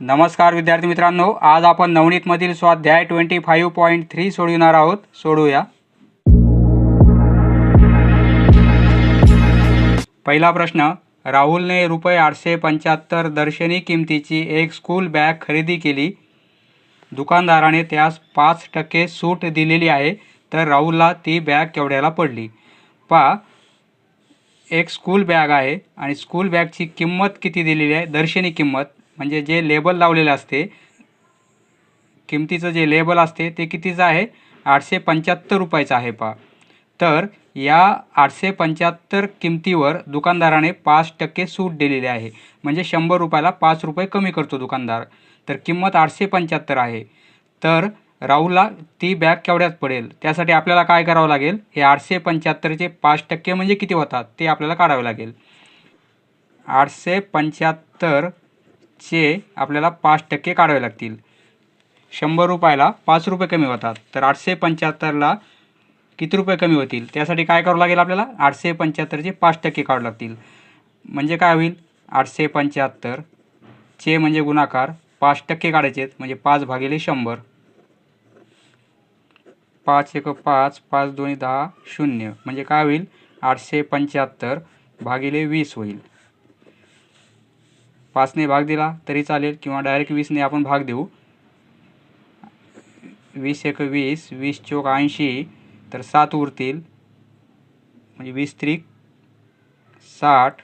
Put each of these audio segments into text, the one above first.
नमस्कार विद्यार्थी मित्रांनो आज आपण नवनीतमधील स्वाध्याय ट्वेंटी फाईव्ह पॉईंट थ्री सोडविणार आहोत. सोडूया. पहिला प्रश्न राहुलने रुपये आठशे पंच्याहत्तर दर्शनी किमतीची एक स्कूल बॅग खरेदी केली. दुकानदाराने त्यास पाच टक्के सूट दिलेली आहे तर राहुलला ती बॅग केवढ्याला पडली? पहा एक स्कूल बॅग आहे आणि स्कूल बॅगची किंमत किती दिलेली आहे? दर्शनी किंमत. म्हणजे जे लेबल लावलेलं असते किमतीचं जे लेबल असते ते कितीचं आहे? आठशे पंच्याहत्तर रुपयाचं आहे पा तर या आठशे पंच्याहत्तर किमतीवर दुकानदाराने पाच टक्के सूट दिलेली आहे. म्हणजे शंभर रुपयाला पाच रुपये कमी करतो दुकानदार. तर किंमत आठशे पंच्याहत्तर आहे. तर राहुलला ती बॅग केवढ्यात पडेल? त्यासाठी आपल्याला काय करावं लागेल? हे आठशे पंच्याहत्तरचे पाच टक्के म्हणजे किती होतात? ते आपल्याला काढावे लागेल. आठशे पंच्याहत्तर चे आपल्याला पाच टक्के काढावे लागतील. शंभर रुपयाला पाच रुपये कमी होतात. तर आठशे पंच्याहत्तरला किती रुपये कमी होतील? त्यासाठी काय करावं लागेल आपल्याला? आठशे पंच्याहत्तरचे पाच टक्के काढावे लागतील. म्हणजे काय होईल? आठशे पंच्याहत्तर चे म्हणजे गुणाकार पाच टक्के काढायचे आहेत. म्हणजे पाच भागिले शंभर. पाच एक पाच पाच दोन्ही दहा शून्य. म्हणजे काय होईल? आठशे पंच्याहत्तर भागिले वीस होईल. पाचने भाग दिला तरी चालेल किंवा डायरेक्ट वीसने आपण भाग देऊ. वीस एक वीस वीस चोक ऐंशी तर सात उरतील. म्हणजे वीस त्रिक साठ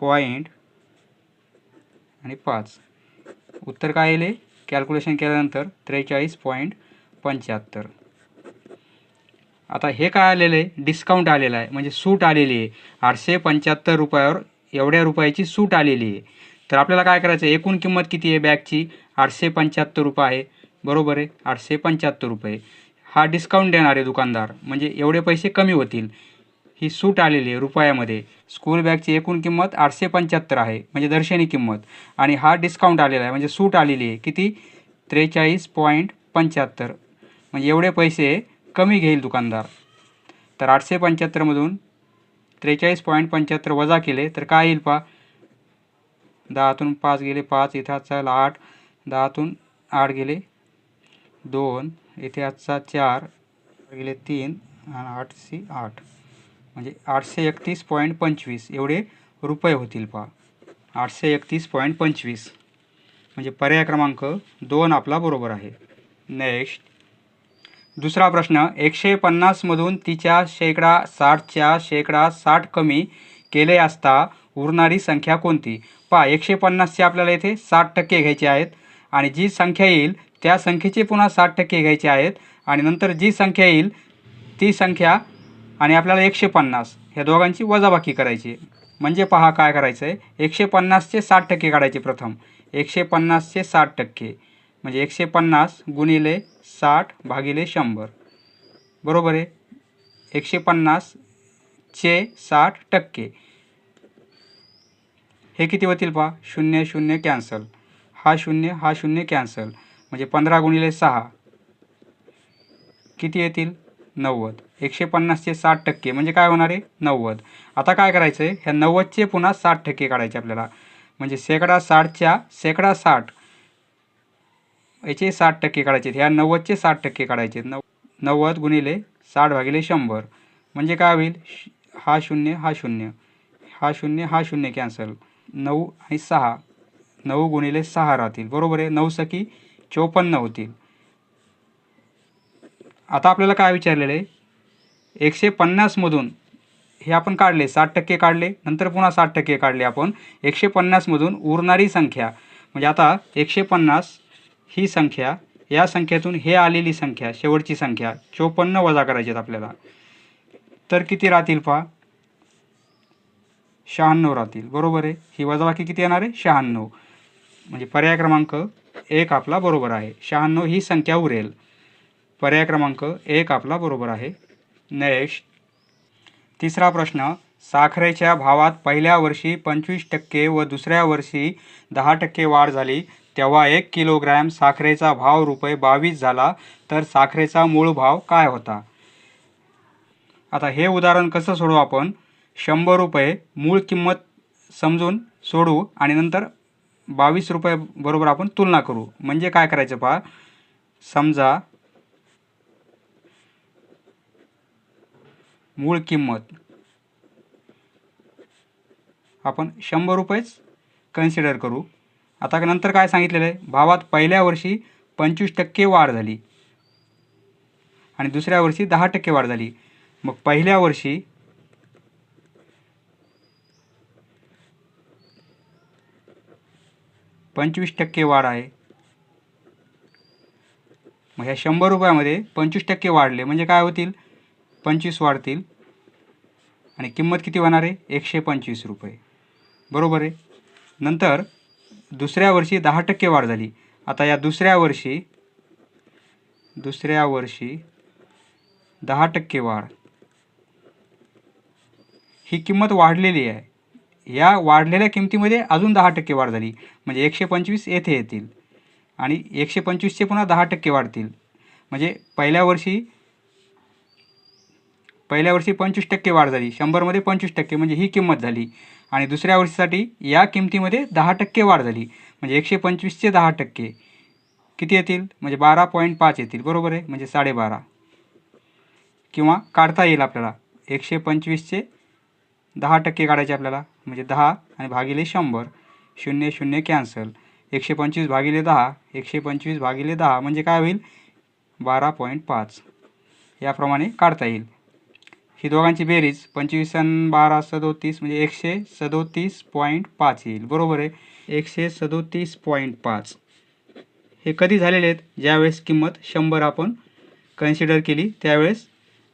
पॉईंट आणि पाच. उत्तर काय येईल कॅल्क्युलेशन केल्यानंतर त्रेचाळीस पॉईंट पंच्याहत्तर. आता हे काय आलेलं आहे? डिस्काउंट आलेलं आहे. म्हणजे सूट आलेली आहे. आठशे पंच्याहत्तर रुपयावर एवढ्या रुपयाची सूट आलेली आहे. तर आपल्याला काय करायचं आहे? एकूण किंमत किती आहे बॅगची? आठशे पंच्याहत्तर रुपये आहे. बरोबर आहे? आठशे पंच्याहत्तर रुपये. हा डिस्काउंट देणार आहे दुकानदार. म्हणजे एवढे पैसे कमी होतील. ही सूट आलेली आहे रुपयामध्ये. स्कूल बॅगची एकूण किंमत आठशे पंच्याहत्तर आहे. म्हणजे दर्शनी किंमत. आणि हा डिस्काउंट आलेला आहे. म्हणजे सूट आलेली आहे. किती? त्रेचाळीस पॉईंट पंच्याहत्तर. म्हणजे एवढे पैसे कमी घेईल दुकानदार. तर आठशे पंच्याहत्तरमधून त्रेचाळीस पॉईंट पंच्याहत्तर वजा केले तर काय येईल पा दहातून पाच गेले पाच इथे आजचा आठ. दहातून आठ गेले दोन इथे आजचा चार गेले तीन आणि आठशे आठ. म्हणजे आठशे एकतीस पॉईंट पंचवीस एवढे रुपये होतील पा आठशे एकतीस पॉईंट पंचवीस. म्हणजे पर्याय क्रमांक दोन आपला बरोबर आहे. नेक्स्ट दुसरा प्रश्न एकशे पन्नासमधून तिच्या शेकडा साठच्या शेकडा साठ कमी केले असता उरणारी संख्या कोणती? पहा एकशे पन्नासचे आपल्याला येथे साठ टक्के घ्यायचे आहेत आणि जी संख्या येईल त्या संख्येचे पुन्हा साठ टक्के घ्यायचे आहेत आणि नंतर जी संख्या येईल ती संख्या आणि आपल्याला एकशे पन्नास. ह्या दोघांची वजाबाकी करायची. म्हणजे पहा काय करायचं आहे एकशे पन्नासचे साठ टक्के काढायचे प्रथम. एकशे पन्नासचे साठ टक्के. म्हणजे एकशे पन्नास गुणिले साठ भागिले शंभर. बरोबर आहे? एकशे पन्नासचे साठ टक्के. हे किती होतील पहा? शून्य शून्य कॅन्सल. हा शून्य हा शून्य कॅन्सल. म्हणजे पंधरा गुणिले सहा. किती येतील? नव्वद. एकशे पन्नासचे साठ टक्के. म्हणजे काय होणार आहे? नव्वद. आता काय करायचं आहे ह्या नव्वदचे पुन्हा साठ टक्के काढायचे आपल्याला. म्हणजे शेकडा साठच्या शेकडा साठ याचे साठ टक्के काढायचे ह्या नव्वदचे साठ टक्के काढायचे नव नव्वद गुणिले साठ भागिले शंभर. म्हणजे काय होईल? श- हा शून्य हा शून्य. हा शून्य हा शून्य कॅन्सल नऊ आणि सहा. नऊ गुणिले सहा राहतील. बरोबर आहे? नऊ सखी चोपन्न होतील. आता आपल्याला काय विचारलेलं आहे? एकशे पन्नासमधून हे आपण काढले साठ टक्के काढले नंतर पुन्हा साठ टक्के काढले आपण. एकशे पन्नासमधून उरणारी संख्या. म्हणजे आता एकशे पन्नास ही संख्या या संख्येतून हे आलेली संख्या शेवटची संख्या चोपन्न वजा करायची आहेत आपल्याला. तर किती राहतील पहा? शहाण्णव राहतील. बरोबर आहे? ही वजाबाकी किती येणार आहे? शहाण्णव. म्हणजे पर्याय क्रमांक एक आपला बरोबर आहे. शहाण्णव ही संख्या उरेल. पर्याय क्रमांक एक आपला बरोबर आहे. नेक्स्ट. तिसरा प्रश्न साखरेच्या भावात पहिल्या वर्षी पंचवीस टक्के व दुसऱ्या वर्षी दहा टक्के वाढ झाली. तेव्हा एक किलोग्रॅम साखरेचा भाव रुपये बावीस झाला तर साखरेचा मूळ भाव काय होता? आता हे उदाहरण कसं सोडवू आपण? शंभर रुपये मूळ किंमत समजून सोडू आणि नंतर बावीस रुपये बरोबर आपण तुलना करू. म्हणजे काय करायचं पहा? समजा मूळ किंमत आपण शंभर रुपयेच कन्सिडर करू. आता नंतर काय सांगितलेलं आहे? भावात पहिल्या वर्षी पंचवीस टक्के वाढ झाली. आणि दुसऱ्या वर्षी दहा टक्के वाढ झाली. मग पहिल्या वर्षी पंचवीस टक्के वाढ आहे. मग ह्या शंभर रुपयामध्ये पंचवीस टक्के वाढले. म्हणजे काय होतील? पंचवीस वाढतील. आणि किंमत किती होणार आहे? एकशे पंचवीस रुपये. बरोबर आहे? नंतर दुसऱ्या वर्षी दहा टक्के वाढ झाली. आता या दुसऱ्या वर्षी दुसऱ्या वर्षी दहा टक्के वाढ. ही किंमत वाढलेली आहे. या वाढलेल्या किमतीमध्ये अजून दहा टक्के वाढ झाली. म्हणजे एकशे पंचवीस येथे येतील आणि एकशे पंचवीसचे पुन्हा दहा टक्के वाढतील. म्हणजे पहिल्या वर्षी पहिल्या वर्षी पंचवीस टक्के वाढ झाली. शंभरमध्ये पंचवीस टक्के म्हणजे ही किंमत झाली. आणि दुसऱ्या वर्षीसाठी या किमतीमध्ये दहा टक्के वाढ झाली. म्हणजे एकशे पंचवीसचे दहा टक्के. किती येतील? म्हणजे बारा पॉईंट पाच येतील. बरोबर आहे? म्हणजे साडेबारा. किंवा काढता येईल आपल्याला. एकशे पंचवीसचे दहा टक्के काढायचे आपल्याला. म्हणजे दहा आणि भागिले शंभर. शून्य शून्य कॅन्सल. एकशे पंचवीस भागिले दहा. एकशे पंचवीस भागिले दहा. म्हणजे काय होईल? बारा पॉईंट पाच. याप्रमाणे काढता येईल. ही दोघांची बेरीज पंचवीस आणि बारा सदोतीस म्हणजे एकशे सदोतीस पॉईंट पाच येईल. बरोबर आहे? एकशे सदोतीस पॉईंट पाच. हे कधी झालेले आहेत? ज्यावेळेस किंमत शंभर आपण कन्सिडर केली त्यावेळेस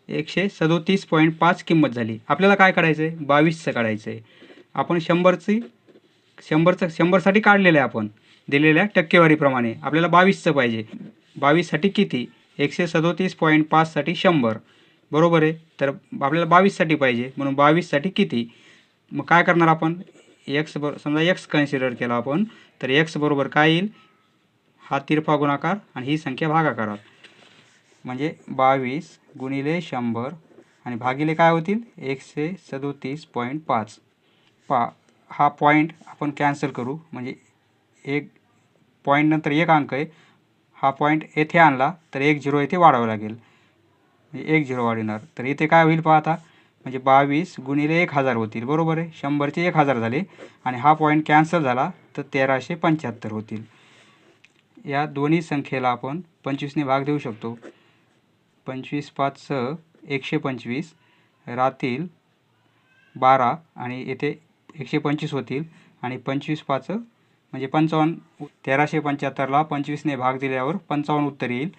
एकशे सदोतीस पॉईंट पाच किंमत झाली. आपल्याला काय काढायचं आहे बावीसचं काढायचं आहे आपण शंभरची शंभरचं शंभरसाठी काढलेलं आहे आपण दिलेल्या टक्केवारीप्रमाणे. आपल्याला बावीसचं पाहिजे. बावीससाठी किती? एकशे सदोतीस पॉईंट पाचसाठी शंभर. बरोबर आहे? तर आपल्याला बावीससाठी पाहिजे. म्हणून बावीससाठी किती? मग काय करणार आपण? एक्स बरो समजा एक्स कन्सिडर केला आपण तर एक्स बरोबर काय येईल? हा तिरफा गुणाकार आणि ही संख्या भागाकारात म्हणजे बावीस गुणिले शंभर आणि भागिले काय होतील? एकशे सदोतीस पॉईंट पाच. पा हा पॉईंट आपण कॅन्सल करू. म्हणजे एक पॉईंट नंतर एक अंक आहे. हा पॉईंट येथे आणला तर एक झिरो येथे वाढावं लागेल. एक झिरो वाढणार. तर इथे काय होईल पहा आता म्हणजे बावीस गुणिले एक हजार होतील बरोबर आहे? शंभरचे एक हजार झाले आणि हा पॉईंट कॅन्सल झाला तर तेराशे पंच्याहत्तर होतील. या दोन्ही संख्येला आपण पंचवीसने भाग देऊ शकतो. पंचवीस पाच सह एकशे पंचवीस राहतील बारा आणि येथे एकशे पंचवीस होतील आणि पंचवीस पाच म्हणजे पंचावन्न तेराशे पंच्याहत्तरला पंचवीसने भाग दिल्यावर पंचावन्न उत्तर येईल.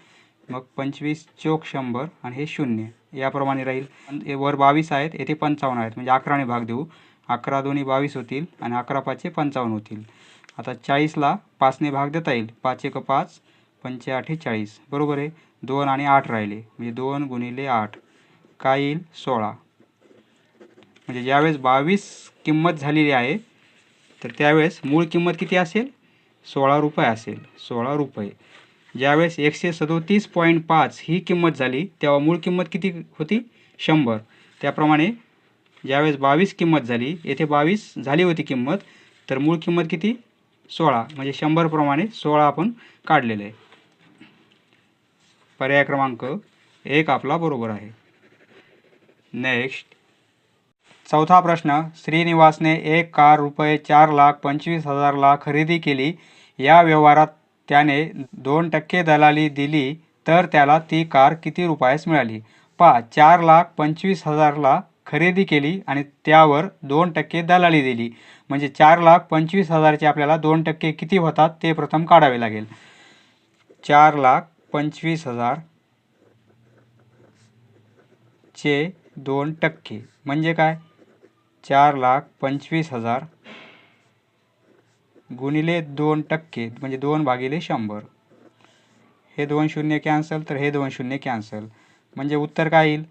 मग पंचवीस चोक शंभर आणि हे शून्य. याप्रमाणे राहील. हे वर बावीस आहेत येथे पंचावन्न आहेत. म्हणजे अकराने भाग देऊ. अकरा दोन्ही बावीस होतील आणि अकरा पाचशे पंचावन्न होतील. आता चाळीसला पाचने भाग देता येईल. पाच एक पाच पंचे चाळीस. बरोबर आहे? दोन आणि आठ राहिले. म्हणजे दोन गुणिले आठ. काय येईल? सोळा. म्हणजे ज्यावेळेस बावीस किंमत झालेली आहे तर त्यावेळेस मूळ किंमत किती असेल? सोळा रुपये असेल. सोळा रुपये. ज्यावेळेस एकशे सदोतीस पॉईंट पाच ही किंमत झाली तेव्हा मूळ किंमत किती होती? शंभर. त्याप्रमाणे ज्यावेळेस बावीस किंमत झाली येथे बावीस झाली होती किंमत तर मूळ किंमत किती? सोळा. म्हणजे शंभरप्रमाणे सोळा आपण काढलेलं आहे. पर्याय क्रमांक एक आपला बरोबर आहे. नेक्स्ट चौथा प्रश्न. श्रीनिवासने एक कार रुपये चार लाख पंचवीस हजारला खरेदी केली. या व्यवहारात त्याने दोन टक्के दलाली दिली तर त्याला ती कार किती रुपयास मिळाली? पहा चार लाख पंचवीस हजारला खरेदी केली आणि त्यावर दोन टक्के दलाली दिली. म्हणजे चार लाख पंचवीस हजारचे आपल्याला दोन टक्के किती होतात ते प्रथम काढावे लागेल. चार लाख पंचवीस हजार चे दोन टक्के. म्हणजे काय? चार लाख पंचवीस हजार गुणिले दोन टक्के म्हणजे दोन भागिले शंभर. हे दोन शून्य कॅन्सल तर हे दोन शून्य कॅन्सल. म्हणजे उत्तर काय येईल?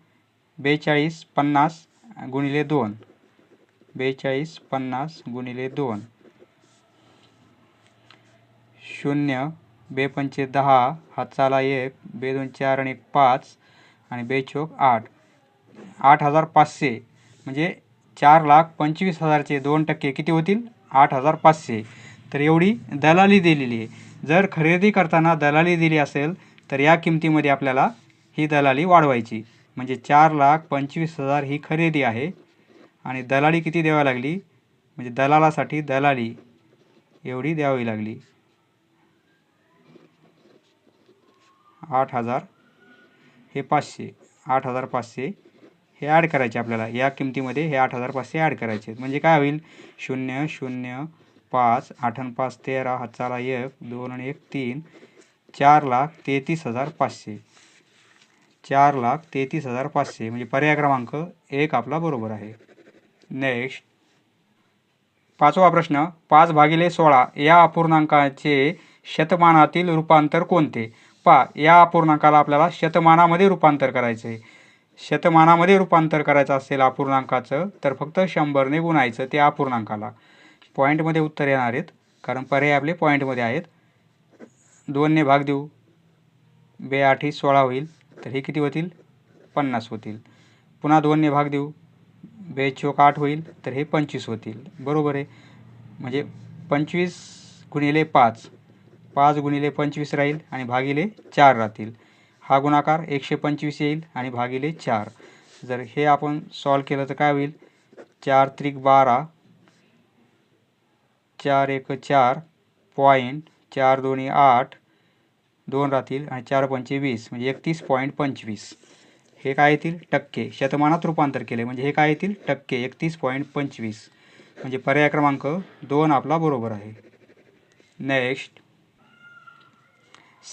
बेचाळीस पन्नास गुणिले दोन. बेचाळीस पन्नास गुणिले दोन. शून्य बेपंचे दहा हाताला एक बे दोन चार आणि पाच आणि बेचोक आठ. आठ हजार पाचशे म्हणजे चार लाख पंचवीस हजारचे दोन टक्के किती होतील? आठ हजार पाचशे. तर एवढी दलाली दिलेली आहे. जर खरेदी करताना दलाली दिली असेल तर या किमतीमध्ये आपल्याला ही दलाली वाढवायची. म्हणजे चार लाख पंचवीस हजार ही खरेदी आहे. आणि दलाली किती द्यावी लागली? म्हणजे दलालासाठी दलाली एवढी द्यावी लागली. आठ हजार. हे पाचशे. आठ हजार पाचशे हे ॲड करायचे आपल्याला. या किमतीमध्ये हे आठ हजार पाचशे ॲड करायचे म्हणजे काय होईल? शून्य शून्य पाच आठ आणि पाच तेरा हाताला एक दोन आणि एक तीन चार लाख तेहतीस हजार पाचशे. चार लाख तेहतीस हजार पाचशे म्हणजे पर्याय क्रमांक एक आपला बरोबर आहे. नेक्स्ट पाचवा प्रश्न पाच भागिले सोळा या अपूर्णांकाचे शतमानातील रूपांतर कोणते? पा या अपूर्णांकाला आपल्याला शतमानामध्ये रूपांतर करायचं आहे शतमानामध्ये रूपांतर करायचं असेल अपूर्णांकाचं तर फक्त शंभरने गुणायचं ते अपूर्णांकाला. पॉईंटमध्ये उत्तर येणार आहेत. कारण पर्याय आपले पॉईंटमध्ये आहेत. दोनने भाग देऊ. बे आठी सोळा होईल. तर हे किती होतील? पन्नास होतील. पुन्हा दोनने भाग देऊ. बे चोक आठ होईल. तर हे पंचवीस होतील. बरोबर आहे. म्हणजे पंचवीस गुणिले पाच. पाच गुणिले पंचवीस राहील आणि भागिले चार राहतील. हा गुणाकार एकशे पंचवीस येईल आणि भागिले चार. जर हे आपण सॉल्व केलं तर काय होईल? चार त्रिक बारा चार एक चार पॉईंट चार दोन्ही आठ दोन राहतील आणि चार पंचे वीस म्हणजे एकतीस पॉईंट पंचवीस. हे काय येतील? टक्के. शतमानात रूपांतर केले. म्हणजे हे काय येतील? टक्के. एकतीस पॉईंट पंचवीस. म्हणजे पर्याय क्रमांक दोन आपला बरोबर आहे. नेक्स्ट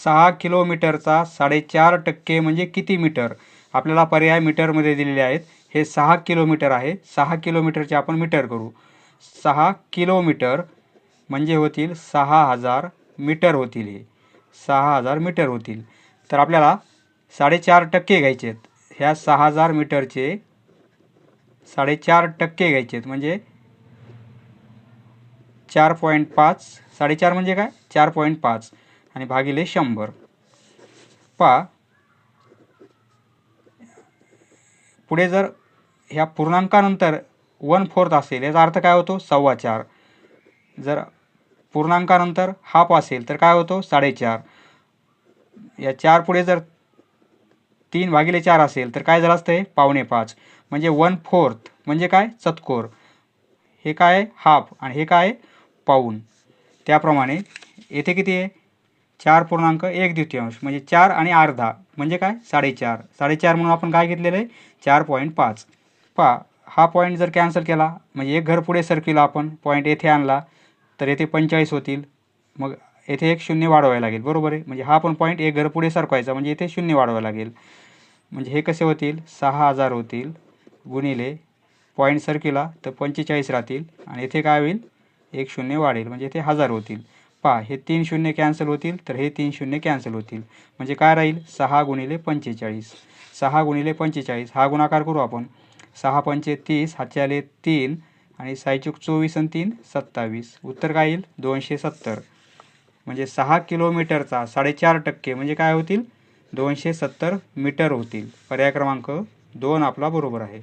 सहा किलोमीटरचा साडेचार टक्के म्हणजे किती मीटर? आपल्याला पर्याय मीटरमध्ये दिलेले आहेत. हे सहा किलोमीटर आहे. सहा किलोमीटरचे आपण मीटर करू. सहा किलोमीटर म्हणजे होतील सहा हजार मीटर होतील हे. सहा हजार मीटर होतील. तर आपल्याला साडेचार टक्के घ्यायचे आहेत. ह्या सहा हजार मीटरचे साडेचार टक्के घ्यायचे आहेत. म्हणजे चार पॉईंट पाच साडेचार म्हणजे काय? चार पॉईंट पाच आणि भागिले शंभर. पा पुढे जर ह्या पूर्णांकानंतर वन फोर्थ असेल याचा अर्थ काय होतो? सव्वा चार. जर पूर्णांकानंतर हाफ असेल तर काय होतो? साडेचार. या चार पुढे जर तीन भागिले चार असेल तर काय झालं असतं हे? पावणे पाच. म्हणजे वन फोर्थ म्हणजे काय? चतकोर हे काय? आहे हाफ. आणि हे काय? आहे पाऊन. त्याप्रमाणे येथे किती आहे? चार पूर्णांक एक द्वितीयांश. म्हणजे चार आणि अर्धा. म्हणजे काय? साडेचार. साडेचार म्हणून आपण काय घेतलेलं आहे? चार पॉईंट पाच. पा हा पॉईंट जर कॅन्सल केला म्हणजे एक घर पुढे सरकिला आपण पॉईंट येथे आणला तर येथे पंचेचाळीस होतील. मग येथे एक शून्य वाढवायला लागेल बरोबर आहे? म्हणजे हा पण पॉईंट एक घर पुढे सरकवायचा म्हणजे येथे शून्य वाढवावं लागेल. म्हणजे हे कसे होतील? सहा हजार होतील गुणिले पॉईंट सरकिला तर पंचेचाळीस राहतील. आणि येथे काय होईल? एक शून्य वाढेल म्हणजे येथे हजार होतील. पहा हे तीन शून्य कॅन्सल होतील तर हे तीन शून्य कॅन्सल होतील. म्हणजे काय राहील? सहा गुणिले पंचेचाळीस. सहा गुणिले पंचेचाळीस हा गुणाकार करू आपण. सहा पंचे तीस हातचे आले तीन आणि सायचूक चोवीस आणि तीन सत्तावीस. उत्तर काय येईल? दोनशे सत्तर. म्हणजे सहा किलोमीटरचा साडेचार टक्के म्हणजे काय होतील? दोनशे सत्तर मीटर होतील. पर्याय क्रमांक दोन आपला बरोबर आहे.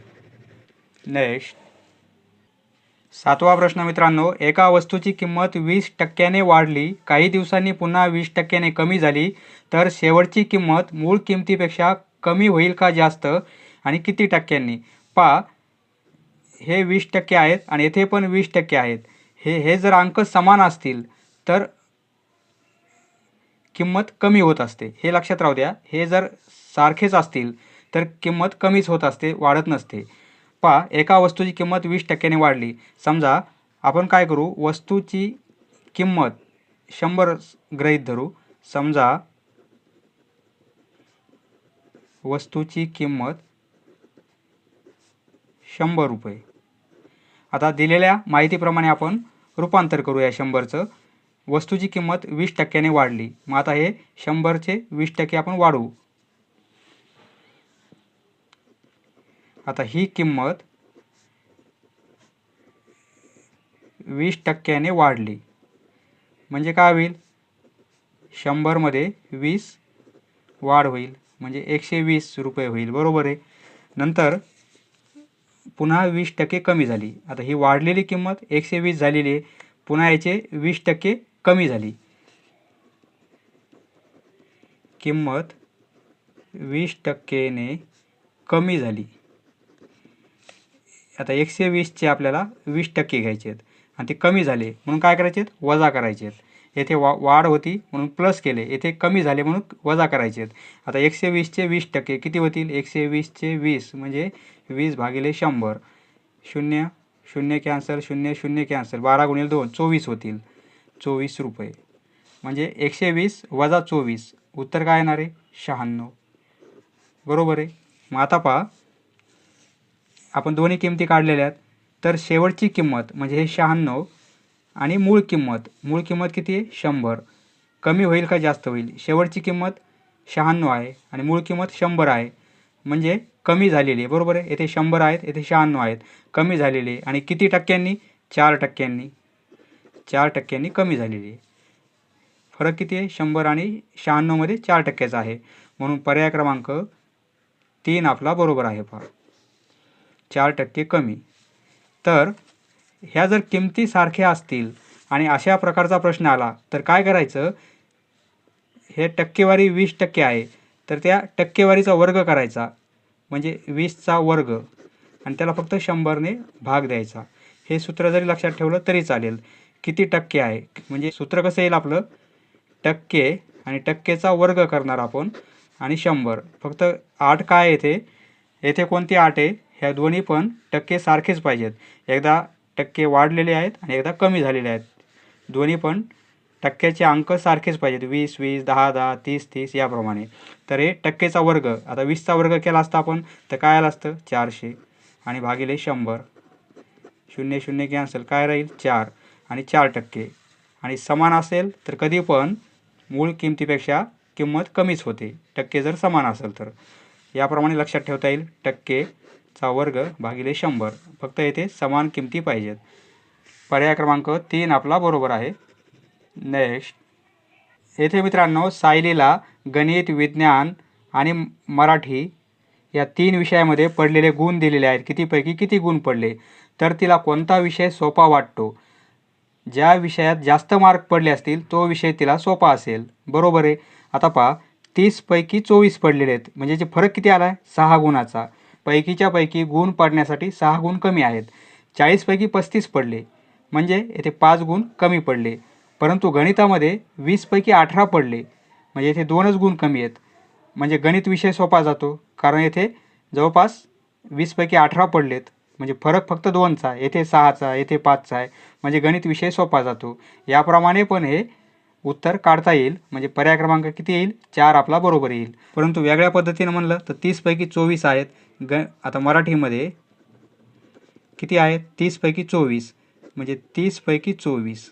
नेक्स्ट सातवा प्रश्न मित्रांनो एका वस्तूची किंमत वीस टक्क्याने वाढली काही दिवसांनी पुन्हा वीस टक्क्याने कमी झाली तर शेवटची किंमत मूळ किमतीपेक्षा कमी होईल का जास्त? आणि किती टक्क्यांनी? पहा हे वीस टक्के आहेत आणि येथे पण वीस टक्के आहेत. हे हे जर अंक समान असतील तर किंमत कमी होत असते. हे लक्षात राहू द्या. हे जर सारखेच असतील तर किंमत कमीच होत असते वाढत नसते. पहा एका वस्तूची किंमत वीस टक्क्याने वाढली. समजा आपण काय करू? वस्तूची किंमत शंभर गृहीत धरू. समजा वस्तूची किंमत शंभर रुपये. आता दिलेल्या माहितीप्रमाणे आपण रूपांतर करू या शंभरचं. वस्तूची किंमत वीस टक्क्याने वाढली. मग आता हे शंभरचे वीस टक्के आपण वाढवू. आता ही किंमत वीस टक्क्याने वाढली. म्हणजे काय होईल? शंभरमध्ये वीस वाढ होईल. म्हणजे एकशे वीस रुपये होईल. बरोबर आहे. नंतर पुन्हा वीस टक्के कमी झाली. आता ही वाढलेली किंमत एकशे वीस झालेली आहे. पुन्हा याचे वीस टक्के कमी झाली. किंमत वीस टक्केने कमी झाली. आता एकशे वीसचे आपल्याला वीस टक्के घ्यायचे आहेत. आणि ते कमी झाले. म्हणून काय करायचे आहेत? वजा करायचे आहेत. येथे वा वाढ होती म्हणून प्लस केले. येथे कमी झाले म्हणून वजा करायचे आहेत. आता एकशे वीसचे वीस टक्के किती होतील? एकशे वीसचे वीस म्हणजे वीस भागिले शंभर. शून्य शून्य कॅन्सल शून्य शून्य कॅन्सल. बारा गुणिले दोन चोवीस होतील. चोवीस रुपये. म्हणजे एकशे वीस वजा चोवीस. उत्तर काय येणार आहे? शहाण्णव. बरोबर आहे? मग आता पहा. आपण दोन्ही किमती काढलेल्या आहेत. तर शेवटची किंमत म्हणजे हे शहाण्णव आणि मूळ किंमत. मूळ किंमत किती? आहे शंभर. कमी होईल का जास्त होईल? शेवटची किंमत शहाण्णव आहे आणि मूळ किंमत शंभर आहे. म्हणजे कमी झालेली आहे. बरोबर आहे? येथे शंभर आहेत येथे शहाण्णव आहेत. कमी झालेली आहे. आणि किती टक्क्यांनी? चार टक्क्यांनी. चार टक्क्यांनी कमी झालेली आहे. फरक किती आहे? शंभर आणि शहाण्णवमध्ये चार टक्क्याचा आहे. म्हणून पर्याय क्रमांक तीन आपला बरोबर आहे. पहा. चार टक्के कमी. तर ह्या जर किमती सारख्या असतील आणि अशा प्रकारचा प्रश्न आला तर काय करायचं? हे टक्केवारी वीस टक्के आहे तर त्या टक्केवारीचा वर्ग करायचा. म्हणजे वीसचा वर्ग. आणि त्याला फक्त शंभरने भाग द्यायचा. हे सूत्र जरी लक्षात ठेवलं तरी चालेल. किती टक्के आहे? म्हणजे सूत्र कसं येईल आपलं? टक्के आणि टक्केचा वर्ग करणार आपण आणि शंभर. फक्त आठ काय येते येथे कोणती आठ आहे? ह्या दोन्ही पण टक्के सारखेच पाहिजेत. एकदा टक्के वाढलेले आहेत आणि एकदा कमी झालेले आहेत. दोन्ही पण टक्क्याचे अंक सारखेच पाहिजेत. वीस वीस दहा दहा तीस तीस याप्रमाणे. तर हे टक्केचा वर्ग आता वीसचा वर्ग केला असता आपण तर काय आलं असतं? चारशे. आणि भागिले शंभर. शून्य शून्य कॅन्सल. काय राहील? चार. आणि चार टक्के. आणि समान असेल तर कधी पण मूळ किमतीपेक्षा किंमत कमीच होते. टक्के जर समान असेल तर. याप्रमाणे लक्षात ठेवता येईल. टक्के चा वर्ग भागिले शंभर. फक्त येथे समान किमती पाहिजेत. पर्याय क्रमांक तीन आपला बरोबर आहे. नेक्स्ट येथे मित्रांनो सायलीला गणित विज्ञान आणि मराठी या तीन विषयामध्ये पडलेले गुण दिलेले आहेत. कितीपैकी किती गुण पडले? तर तिला कोणता विषय सोपा वाटतो? ज्या विषयात जास्त मार्क पडले असतील तो विषय तिला सोपा असेल. बरोबर आहे. आता पहा तीसपैकी चोवीस पडलेले आहेत. म्हणजे जे फरक किती आला आहे सहा गुणाचा. पैकीच्या पैकी गुण पडण्यासाठी सहा गुण कमी आहेत. चाळीसपैकी पस्तीस पडले. म्हणजे येथे पाच गुण कमी पडले. परंतु गणितामध्ये वीसपैकी अठरा पडले. म्हणजे येथे दोनच गुण कमी आहेत. म्हणजे गणित विषय सोपा जातो. कारण येथे जवळपास वीसपैकी अठरा पडलेत. म्हणजे फरक फक्त दोनचा येथे सहाचा येथे पाचचा आहे. म्हणजे गणित विषय सोपा जातो. याप्रमाणे पण हे उत्तर काढता येईल. म्हणजे पर्याय क्रमांक किती येईल? चार आपला बरोबर येईल. परंतु वेगळ्या पद्धतीनं म्हणलं तर तीसपैकी चोवीस आहेत. ग आता मराठीमध्ये किती आहेत? तीसपैकी चोवीस. म्हणजे तीसपैकी चोवीस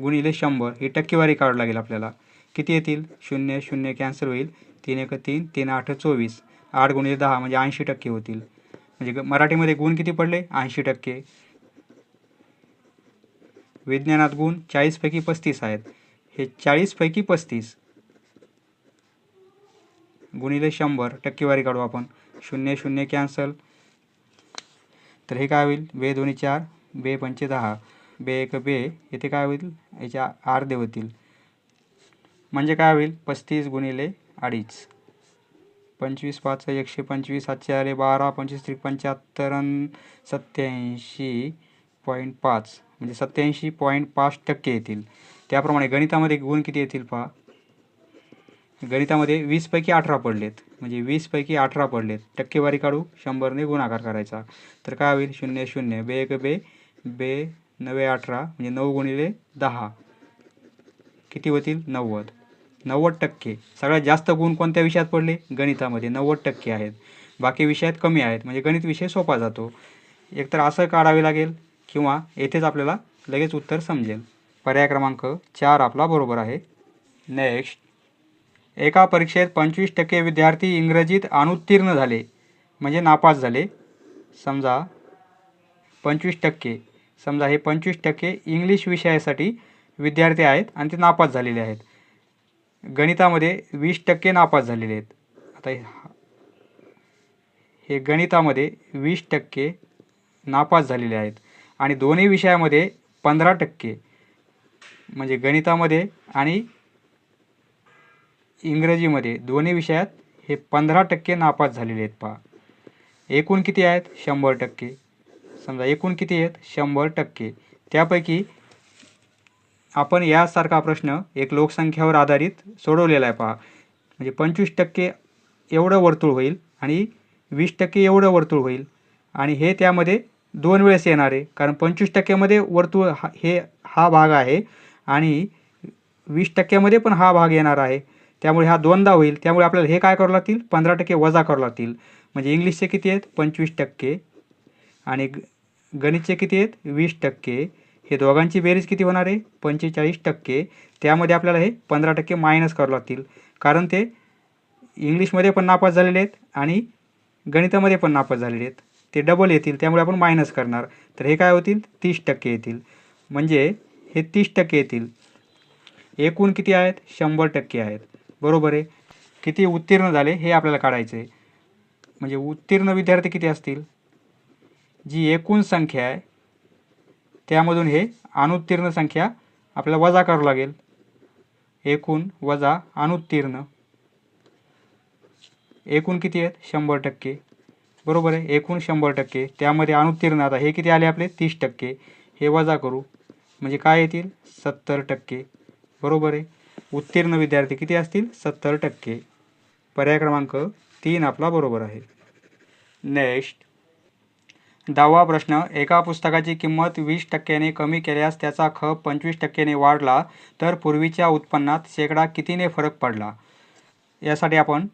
गुणिले शंभर. ही टक्केवारी काढावी लागेल आपल्याला. किती येतील? शून्य शून्य कॅन्सल होईल. तीन एक तीन तीन आठ चोवीस. आठ गुणिले दहा म्हणजे ऐंशी टक्के होतील. म्हणजे ग- मराठीमध्ये गुण किती पडले? ऐंशी टक्के. विज्ञानात गुण चाळीसपैकी पस्तीस आहेत. हे चाळीसपैकी पस्तीस गुणिले शंभर टक्केवारी काढू आपण. शून्य शून्य कॅन्सल. तर हे काय होईल? बे दोन्ही चार बे पंचे दहा. बे एक बे. येथे काय होईल? याच्या अर्धे होतील. म्हणजे काय होईल? पस्तीस गुणिले अडीच. पंचवीस पाच एकशे पंचवीस सातशे आले बारा पंचवीस त्रिक पंच्याहत्तर सत्याऐंशी पॉईंट पाच. म्हणजे सत्याऐंशी पॉईंट पाच टक्के येतील. त्याप्रमाणे गणितामध्ये गुण किती येतील पहा? गणितामध्ये वीसपैकी अठरा पडलेत. म्हणजे वीसपैकी अठरा पडलेत. टक्केवारी काढू शंभरने गुणाकार करायचा. तर काय होईल? शून्य शून्य. बे एक बे. बे नवे अठरा. म्हणजे नऊ गुणिले दहा. किती होतील? नव्वद. नव्वद टक्के. सगळ्यात जास्त गुण कोणत्या विषयात पडले? गणितामध्ये. नव्वद टक्के आहेत. बाकी विषयात कमी आहेत. म्हणजे गणित विषय सोपा जातो. एकतर असं काढावे लागेल किंवा येथेच आपल्याला लगेच उत्तर समजेल. पर्याय क्रमांक चार आपला बरोबर आहे. नेक्स्ट एका परीक्षेत पंचवीस टक्के विद्यार्थी इंग्रजीत अनुत्तीर्ण झाले म्हणजे नापास झाले. समजा पंचवीस टक्के. समजा हे पंचवीस टक्के इंग्लिश विषयासाठी विद्यार्थी आहेत आणि ते नापास झालेले आहेत. गणितामध्ये वीस टक्के नापास झालेले आहेत. आता हे- हे गणितामध्ये वीस टक्के नापास झालेले आहेत. आणि दोन्ही विषयामध्ये पंधरा टक्के. म्हणजे गणितामध्ये आणि इंग्रजीमध्ये दोन्ही विषयात हे पंधरा टक्के नापास झालेले आहेत पहा. एकूण किती आहेत? शंभर टक्के. समजा एकूण किती आहेत? शंभर टक्के. त्यापैकी आपण यासारखा प्रश्न एक लोकसंख्येवर आधारित सोडवलेला आहे पहा. म्हणजे पंचवीस टक्के एवढं वर्तुळ होईल आणि वीस टक्के एवढं वर्तुळ होईल. आणि हे त्यामध्ये दोन वेळेस येणार आहे. कारण पंचवीस टक्क्यामध्ये वर्तुळ हा हे हा भाग आहे. आणि वीस टक्क्यामध्ये पण हा भाग येणार आहे. त्यामुळे हा दोनदा होईल. त्यामुळे आपल्याला हे काय करावं लागतील? पंधरा टक्के वजा करावं लागतील. म्हणजे इंग्लिशचे किती आहेत? पंचवीस टक्के. आणि ग गणितचे किती आहेत? वीस टक्के. हे दोघांची बेरीज किती होणार आहे? पंचेचाळीस टक्के. त्यामध्ये आपल्याला हे पंधरा टक्के मायनस करावं लागतील. कारण ते इंग्लिशमध्ये पण नापास झालेले आहेत आणि गणितामध्ये पण नापास झालेले आहेत. ते डबल येतील त्यामुळे आपण मायनस करणार. तर हे काय होतील? तीस टक्के येतील. म्हणजे हे तीस टक्के येतील. एकूण किती आहेत? शंभर टक्के आहेत. बरोबर आहे? किती उत्तीर्ण झाले हे आपल्याला काढायचं आहे म्हणजे उत्तीर्ण विद्यार्थी किती असतील? जी एकूण संख्या आहे त्यामधून हे अनुत्तीर्ण संख्या आपल्याला वजा करावं लागेल. एकूण वजा अनुत्तीर्ण. एकूण किती आहेत? शंभर टक्के. बरोबर आहे? एकूण शंभर टक्के. त्यामध्ये अनुत्तीर्ण आता हे किती आले आपले? तीस टक्के. हे वजा करू. म्हणजे काय येतील? सत्तर टक्के. बरोबर आहे? उत्तीर्ण विद्यार्थी किती असतील? सत्तर टक्के. पर्याय क्रमांक तीन आपला बरोबर आहे. नेक्स्ट दहावा प्रश्न. एका पुस्तकाची किंमत वीस टक्क्याने कमी केल्यास त्याचा खप पंचवीस टक्क्याने वाढला तर पूर्वीच्या उत्पन्नात शेकडा कितीने फरक पडला? यासाठी आपण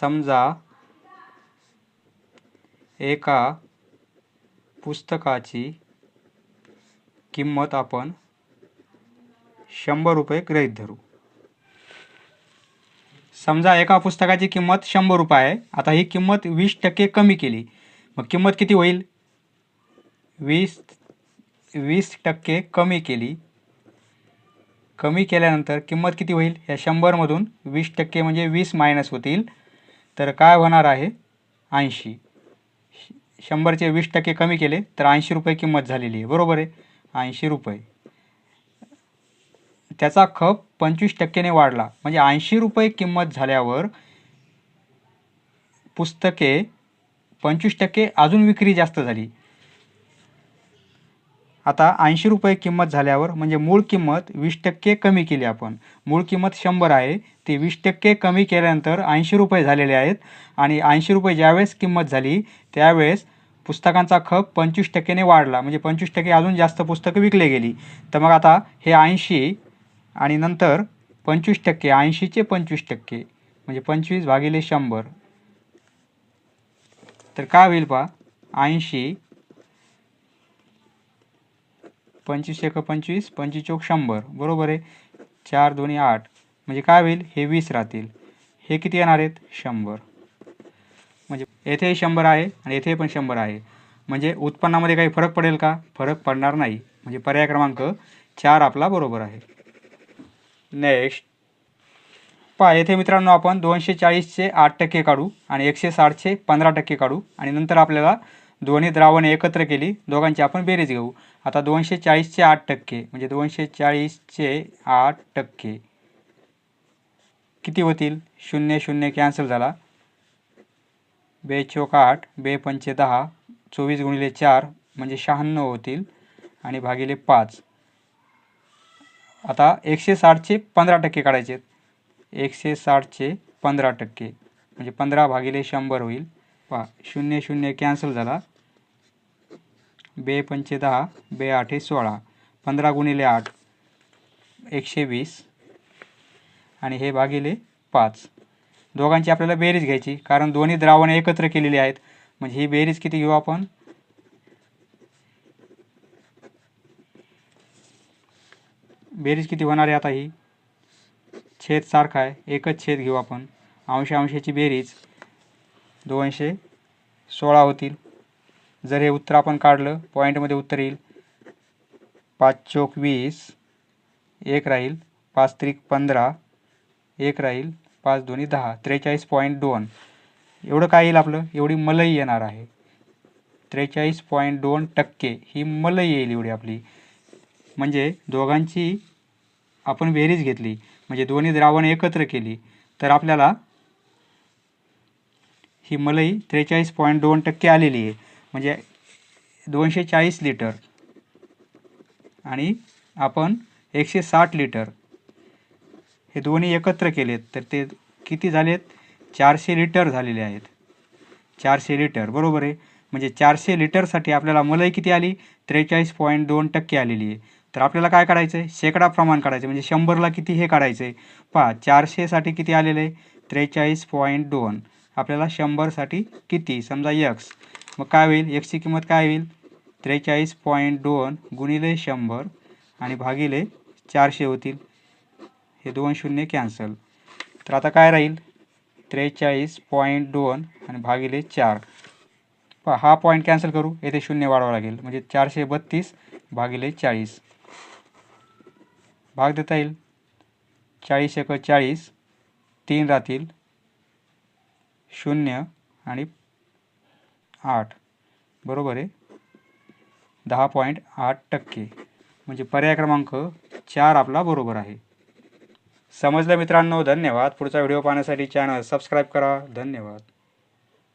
समजा एका पुस्तकाची किंमत आपण शंभर रुपये गृहीत धरू. समजा एका पुस्तकाची किंमत शंभर रुपये आहे. आता ही किंमत वीस टक्के कमी केली. मग किंमत किती होईल? वीस वीस टक्के कमी केली. कमी केल्यानंतर किंमत किती होईल? या शंभरमधून वीस टक्के म्हणजे वीस मायनस होतील. तर काय होणार आहे? ऐंशी. शंभरचे वीस टक्के कमी केले तर ऐंशी रुपये किंमत झालेली आहे. बरोबर आहे? ऐंशी रुपये. त्याचा खप पंचवीस टक्क्याने वाढला. म्हणजे ऐंशी रुपये किंमत झाल्यावर पुस्तके पंचवीस टक्के अजून विक्री जास्त झाली. आता ऐंशी रुपये किंमत झाल्यावर म्हणजे मूळ किंमत वीस टक्के कमी केली आपण. मूळ किंमत शंभर आहे ती वीस टक्के कमी केल्यानंतर ऐंशी रुपये झालेले आहेत. आणि ऐंशी रुपये ज्यावेळेस किंमत झाली त्यावेळेस पुस्तकांचा खप पंचवीस टक्क्याने वाढला. म्हणजे पंचवीस टक्के अजून जास्त पुस्तकं विकले गेली. तर मग आता हे ऐंशी आणि नंतर पंचवीस टक्के ऐंशीचे पंचवीस टक्के म्हणजे पंचवीस भागिले शंभर. तर काय होईल पहा? ऐंशी पंचवीस एक पंचवीस पंचवीस चौक शंभर. बरोबर आहे? चार दोन्ही आठ. म्हणजे काय होईल? हे वीस राहतील. हे किती येणार आहेत? शंभर. येथेही शंभर आहे आणि येथे पण शंभर आहे. म्हणजे उत्पन्नामध्ये काही फरक पडेल का? फरक पडणार नाही. म्हणजे पर्याय क्रमांक चार आपला बरोबर आहे. नेक्स्ट पहा येथे मित्रांनो आपण दोनशे चाळीसचे आठ टक्के काढू आणि एकशे साठचे पंधरा टक्के काढू आणि नंतर आपल्याला दोन्ही द्रावणे एकत्र केली. दोघांची आपण बेरीज घेऊ. आता दोनशे चाळीसचे आठ टक्के म्हणजे दोनशे चाळीसचे आठ टक्के. किती होतील? शून्य शून्य कॅन्सल झाला. बे चौक आठ बे पंचे दहा चोवीस गुणिले चार म्हणजे शहाण्णव होतील आणि भागिले पाच. आता एकशे साठचे पंधरा टक्के काढायचे. आहेत एकशे साठचे पंधरा टक्के. म्हणजे पंधरा भागिले शंभर होईल. पहा शून्य शून्य कॅन्सल झाला. बे पंचे दहा बे आठे सोळा. पंधरा गुणिले आठ एकशे वीस. आणि हे भागिले पाच. दोघांची आपल्याला बेरीज घ्यायची. कारण दोन्ही द्रावणे एकत्र केलेली आहेत. म्हणजे ही बेरीज किती घेऊ आपण? बेरीज किती होणार आहे आता ही? छेद सारखा आहे. एकच छेद घेऊ आपण. अंश अंशाची बेरीज दोनशे सोळा होतील. जर हे उत्तर आपण काढलं पॉईंटमध्ये उत्तर येईल. पाच चोक वीस एक राहील. पाच त्रिक पंधरा एक राहील. पाच दोन्ही दहा त्रेचाळीस पॉईंट दोन. एवढं काय येईल आपलं? एवढी मलई येणार आहे. त्रेचाळीस पॉईंट दोन टक्के ही मलई येईल एवढी आपली. म्हणजे दोघांची आपण बेरीज घेतली. म्हणजे दोन्ही द्रावण एकत्र केली. तर आपल्याला ही मलई त्रेचाळीस पॉईंट दोन टक्के आलेली आहे. म्हणजे दोनशे चाळीस लिटर आणि आपण एकशे साठ लिटर हे दोन्ही एकत्र केलेत. तर ते किती झालेत? चारशे लिटर झालेले आहेत. चारशे लिटर बरोबर आहे? म्हणजे चारशे लिटरसाठी आपल्याला मलई किती आली? त्रेचाळीस पॉईंट दोन टक्के आलेली आहे. तर आपल्याला काय काढायचं आहे शेकडा प्रमाण काढायचं म्हणजे शंभरला किती हे काढायचं आहे पहा चारशेसाठी किती आलेलं आहे? त्रेचाळीस पॉईंट दोन. आपल्याला शंभरसाठी किती? समजा यक्स मग काय होईल? एक्सची किंमत काय होईल? त्रेचाळीस पॉईंट दोन गुणिले शंभर आणि भागिले चारशे होतील. हे दोन शून्य कॅन्सल. तर आता काय राहील? त्रेचाळीस पॉईंट दोन आणि भागिले चार. प हा पॉईंट कॅन्सल करू. येथे शून्य वाढवावं लागेल. म्हणजे चारशे बत्तीस भागिले चाळीस. भाग देता येईल. चाळीस एक चाळीस तीन राहतील. शून्य आणि आठ. बरोबर आहे? दहा पॉईंट आठ टक्के. म्हणजे पर्याय क्रमांक चार आपला बरोबर आहे. समजलं मित्रांनो धन्यवाद. पुढचा व्हिडिओ पाहण्यासाठी चॅनल सबस्क्राईब करा. धन्यवाद.